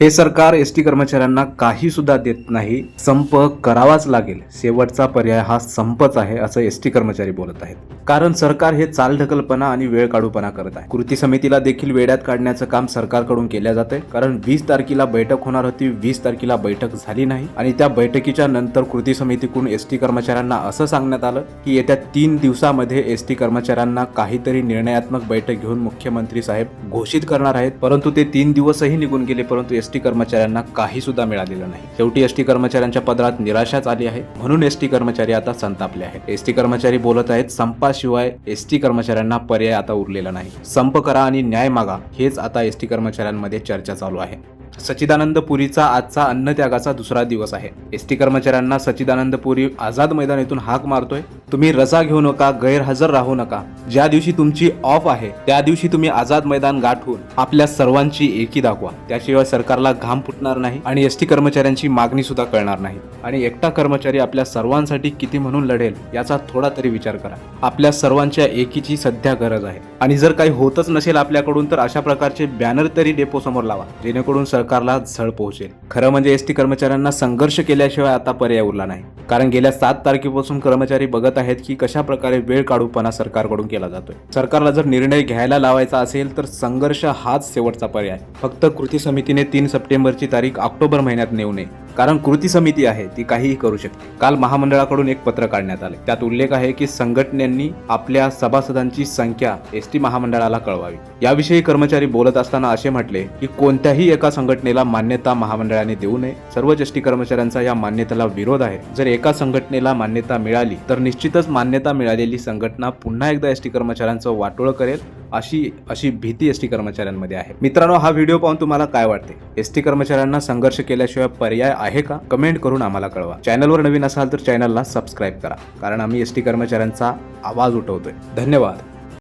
हे सरकार S T कर्मचाऱ्यांना काही सुद्धा देत नाही. संप करावाच लागेल. शेवटचा पर्याय हा संपच आहे असं एस टी कर्मचारी बोलत आहेत. कारण सरकार हे चालढकलपणा आणि वेळ काढूपणा करत आहे. कृती समितीला देखील वेड्यात काढण्याचं काम सरकारकडून केल्या जाते कारण वीस तारखेला बैठक होणार होती. वीस तारखेला बैठक झाली नाही. आणि त्या बैठकीच्या नंतर कृती समितीकडून एस टी कर्मचाऱ्यांना असं सांगण्यात आलं की येत्या तीन दिवसामध्ये एस टी कर्मचाऱ्यांना काहीतरी निर्णयात्मक बैठक घेऊन मुख्यमंत्री साहेब घोषित करणार आहेत. परंतु ते तीन दिवसही निघून गेले. परंतु एस टी कर्मचाऱ्यांना काही सुद्धा मिळालेलं नाही. शेवटी एस टी कर्मचाऱ्यांच्या पदरात निराशाच आली आहे. म्हणून एस टी कर्मचारी आता संतापले आहेत. एस टी कर्मचारी बोलत आहेत संपाशिवाय एस टी कर्मचाऱ्यांना पर्याय आता उरलेला नाही. संप करा आणि न्याय मागा हेच आता एस टी कर्मचाऱ्यांमध्ये चर्चा चालू आहे. सच्चिदानंद पुरीचा आजचा अन्नत्यागाचा दुसरा दिवस आहे. एस टी कर्मचाऱ्यांना सच्चिदानंद पुरी आझाद मैदान येथून हाक मारतोय. तुम्ही रजा घेऊ नका गैरहजर राहू नका. ज्या दिवशी तुमची ऑफ आहे त्या दिवशी तुम्ही आझाद मैदान गाठून आपल्या सर्वांची एकी दाखवा. त्याशिवाय सरकारला घाम फुटणार नाही आणि एस टी कर्मचाऱ्यांची मागणी सुद्धा कळणार नाही. आणि एकटा कर्मचारी आपल्या सर्वांसाठी किती म्हणून लढेल याचा थोडा तरी विचार करा. आपल्या सर्वांच्या एकीची सध्या गरज आहे. आणि जर काही होतच नसेल आपल्याकडून तर अशा प्रकारचे बॅनर तरी डेपो समोर लावा जेणेकरून सरकारला झळ पोहोचेल. खरं म्हणजे एस टी कर्मचाऱ्यांना संघर्ष केल्याशिवाय आता पर्याय उरला नाही. कारण गेल्या सात तारखेपासून कर्मचारी बघत आहेत की कशा प्रकारे वेळ काढूपणा सरकारकडून केला जातोय. सरकारला जर निर्णय घ्यायला लावायचा असेल तर संघर्ष हाच शेवटचा पर्याय. फक्त कृती समितीने तीन सप्टेंबरची तारीख ऑक्टोबर महिन्यात नेऊ नये. कारण कृती समिती आहे ती काहीही करू शकते. काल महामंडळाकडून एक पत्र काढण्यात आले. त्यात उल्लेख आहे की संघटनेनी आपल्या सभासदांची संख्या एस टी महामंडळाला कळवावी. याविषयी कर्मचारी बोलत असताना असे म्हटले की कोणत्याही एका संघटनेला मान्यता महामंडळाने देऊ नये. सर्व एस टी कर्मचाऱ्यांचा या मान्यतेला विरोध आहे. जर एका संघटनेला मान्यता मिळाली तर निश्चितच मान्यता मिळालेली संघटना पुन्हा एकदा एस टी कर्मचाऱ्यांचं वाटोळ करेल. अशी अशी भीती एस टी कर्मचाऱ्यांमध्ये आहे. मित्रांनो हा व्हिडिओ पाहून तुम्हाला काय वाटते? एस टी कर्मचाऱ्यांना संघर्ष केल्याशिवाय पर्याय आहे का? कमेंट करून आम्हाला कळवा. चॅनलवर नवीन असाल तर चॅनलला सबस्क्राईब करा कारण आम्ही एस टी कर्मचाऱ्यांचा आवाज उठवतोय. धन्यवाद.